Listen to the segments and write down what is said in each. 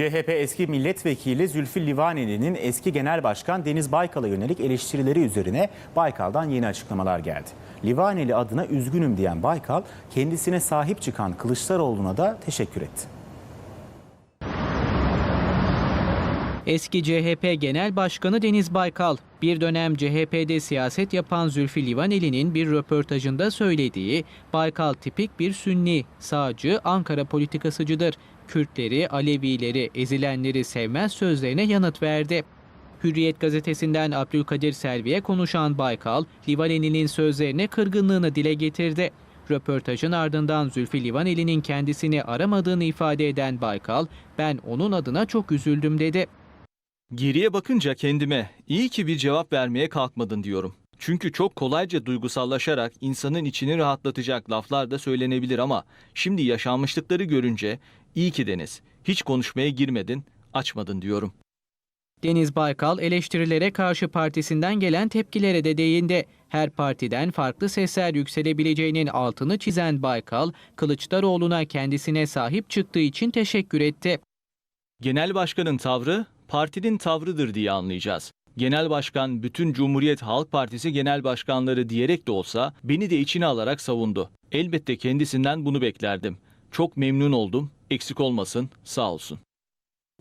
CHP eski milletvekili Zülfü Livaneli'nin eski genel başkan Deniz Baykal'a yönelik eleştirileri üzerine Baykal'dan yeni açıklamalar geldi. Livaneli adına üzgünüm diyen Baykal, kendisine sahip çıkan Kılıçdaroğlu'na da teşekkür etti. Eski CHP Genel Başkanı Deniz Baykal, bir dönem CHP'de siyaset yapan Zülfü Livaneli'nin bir röportajında söylediği Baykal tipik bir sünni, sağcı, Ankara politikasıcıdır. Kürtleri, Alevileri, ezilenleri sevmez sözlerine yanıt verdi. Hürriyet gazetesinden Abdülkadir Selvi'ye konuşan Baykal, Livaneli'nin sözlerine kırgınlığını dile getirdi. Röportajın ardından Zülfü Livaneli'nin kendisini aramadığını ifade eden Baykal, ben onun adına çok üzüldüm dedi. Geriye bakınca kendime iyi ki bir cevap vermeye kalkmadın diyorum. Çünkü çok kolayca duygusallaşarak insanın içini rahatlatacak laflar da söylenebilir ama şimdi yaşanmışlıkları görünce iyi ki Deniz hiç konuşmaya girmedin, açmadın diyorum. Deniz Baykal eleştirilere karşı partisinden gelen tepkilere de değindi. Her partiden farklı sesler yükselebileceğinin altını çizen Baykal, Kılıçdaroğlu'na kendisine sahip çıktığı için teşekkür etti. Genel başkanın tavrı partinin tavrıdır diye anlayacağız. Genel başkan bütün Cumhuriyet Halk Partisi genel başkanları diyerek de olsa beni de içine alarak savundu. Elbette kendisinden bunu beklerdim. Çok memnun oldum. Eksik olmasın, sağ olsun.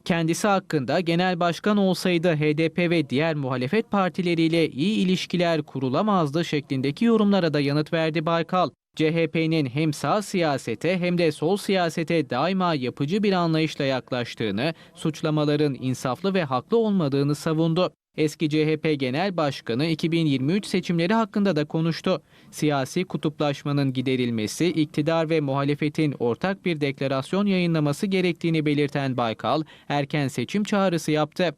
Kendisi hakkında genel başkan olsaydı HDP ve diğer muhalefet partileriyle iyi ilişkiler kurulamazdı şeklindeki yorumlara da yanıt verdi Baykal. CHP'nin hem sağ siyasete hem de sol siyasete daima yapıcı bir anlayışla yaklaştığını, suçlamaların insaflı ve haklı olmadığını savundu. Eski CHP Genel Başkanı 2023 seçimleri hakkında da konuştu. Siyasi kutuplaşmanın giderilmesi, iktidar ve muhalefetin ortak bir deklarasyon yayınlaması gerektiğini belirten Baykal, erken seçim çağrısı yaptı.